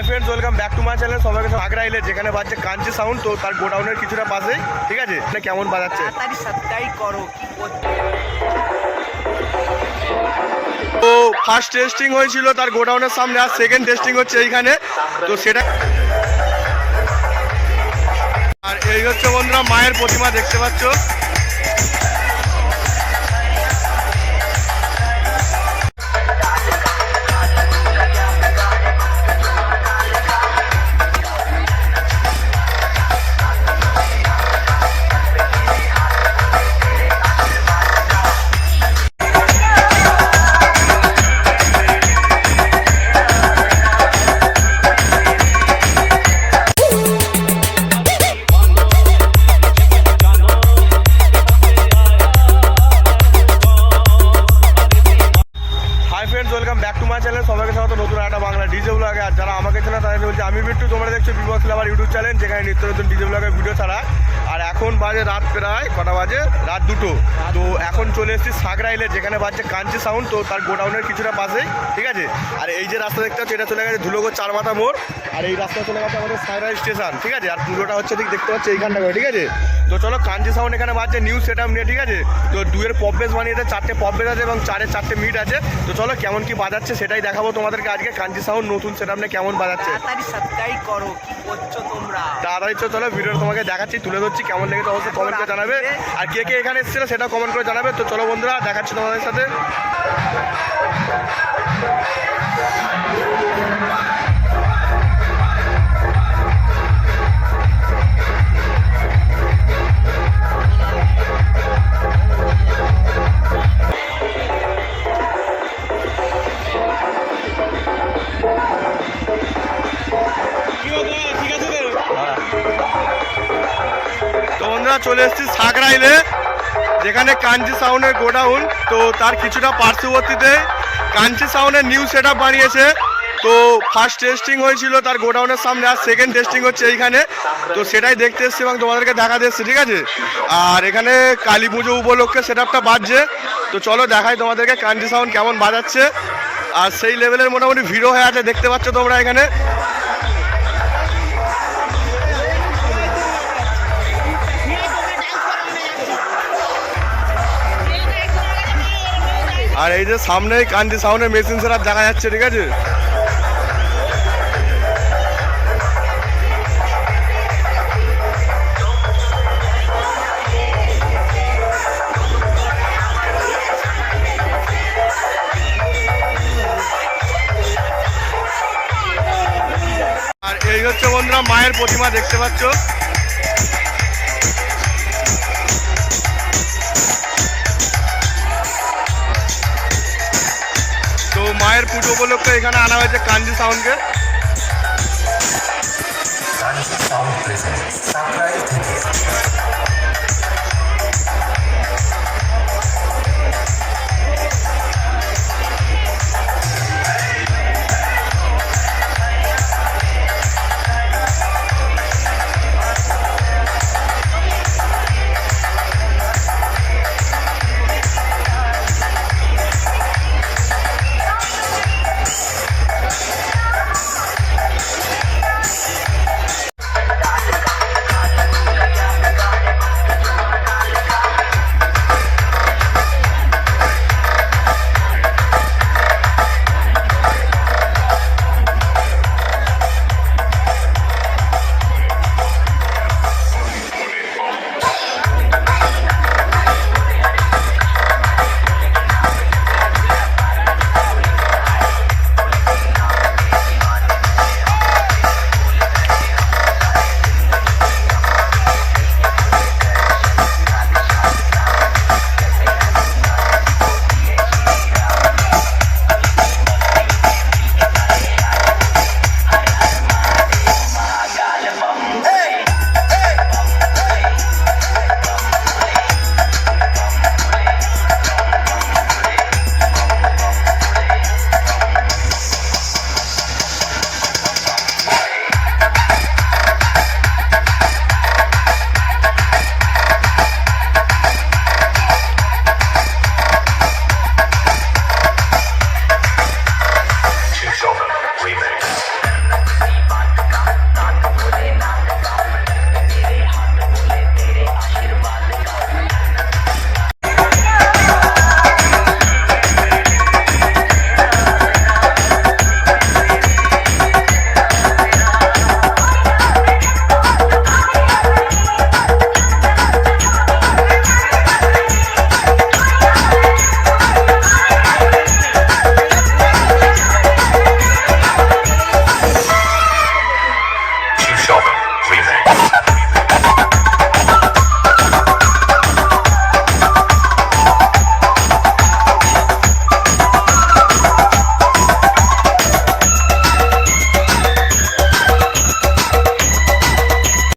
Hi friends welcome back to my channel সবাইকে আগ্রা এলে যেখানে বাজছে কাঞ্চি সাউন্ড তো তার গোডাউনের কিছুটা পাশেই ঠিক আছে? এটা কেমন বাজাচ্ছে? তাড়াতাড়ি করো কি তো ফার্স্ট টেস্টিং হয়েছিল তার গোডাউনের সামনে আর সেকেন্ড টেস্টিং হচ্ছে এইখানে। তো সেটা আর এই হচ্ছে বন্ধুরা মায়ের প্রতিমা দেখতে পাচ্ছ। Friends welcome back to my channel সবাইকে স্বাগত। নতুন একটা বাংলা ডিজে ব্লগে আর যারা আমাকে চেনা তাদের বলছে, আমি বিট্টু তোমরা দেখছ বিবস ফ্লেভার ইউটিউব চ্যানেল যেখানে নিত্য নতুন ডিজে ব্লগের ভিডিও ছাড়া। আর এখন বাজে রাত প্রায় কটা বাজে? রাত দুটো। তো এখন চলে এসেছি সাগরাইলে যেখানে বাজছে কাঞ্চি সাউন্ড তো তার গোডাউনের কিছুটা পাশেই ঠিক আছে? আর এই যে রাস্তা দেখতে পাচ্ছ এটা চলে গেছে ধুলোগো চার মাথা মোড় আর এই রাস্তা চলে গেছে আমাদের সাগরাই স্টেশন ঠিক আছে? আর পুরোটা হচ্ছে ঠিক দেখতে পাচ্ছি এইখানটা করে ঠিক আছে? তো চলো কাঞ্চি সাউন্ড এখানে বাজছে নিউ সেট আপ নিয়ে ঠিক আছে? তো দুয়ের পপ বেস বানিয়েছে চারটে পপ বেস আছে এবং চারের চারটে মিট আছে। তো চলো কেমন কি বাজাচ্ছে সেটাই দেখাবো তোমাদেরকে আজকে। কাঞ্চি সাউন্ড নতুন সেট আপ নিয়ে কেমন বাজাচ্ছে? তাড়াতাড়ি সাবস্ক্রাইব করো কি করছ তোমরা? তাড়াতাড়ি তো চলো ভিডিও তোমাকে দেখাচ্ছি তুলে ধরছি। কেমন লেগেছে অবশ্যই কমেন্ট করে জানাবে। আর কে কে এখানে এসেছিল সেটা কমেন্ট করে জানাবে। তো চলো বন্ধুরা, দেখাচ্ছি তোমাদের সাথে। চলে এসেছি সাগরাইলে, যেখানে কাঞ্চি সাউনের গোডাউন। তো তার কিছুটা পার্শ্ববর্তীতে কাঞ্চি সাউনের নিউ সেট বানিয়েছে। তো ফার্স্ট টেস্টিং হয়েছিল তার গোডাউনের সামনে, আর সেকেন্ড টেস্টিং হচ্ছে এইখানে। তো সেটাই দেখতে এসেছি এবং তোমাদেরকে দেখাতে এসেছি, ঠিক আছে? আর এখানে কালী পুজো উপলক্ষে সেট আপটা বাজছে। তো চলো দেখাই তোমাদেরকে কাঞ্চি সাউন্ড কেমন বাজাচ্ছে। আর সেই লেভেলের মোটামুটি ভিড়ও হয়ে আছে, দেখতে পাচ্ছ তোমরা এখানে। আর এই যে সামনে কান্দি সাউন্ডের মেশিন সেট দেখা যাচ্ছে, ঠিক আছে? আর এই হচ্ছে বন্ধুরা মায়ের প্রতিমা, দেখতে পাচ্ছ? উপলক্ষে এখানে আনা হয়েছে কাঞ্জি সাউন্ডকে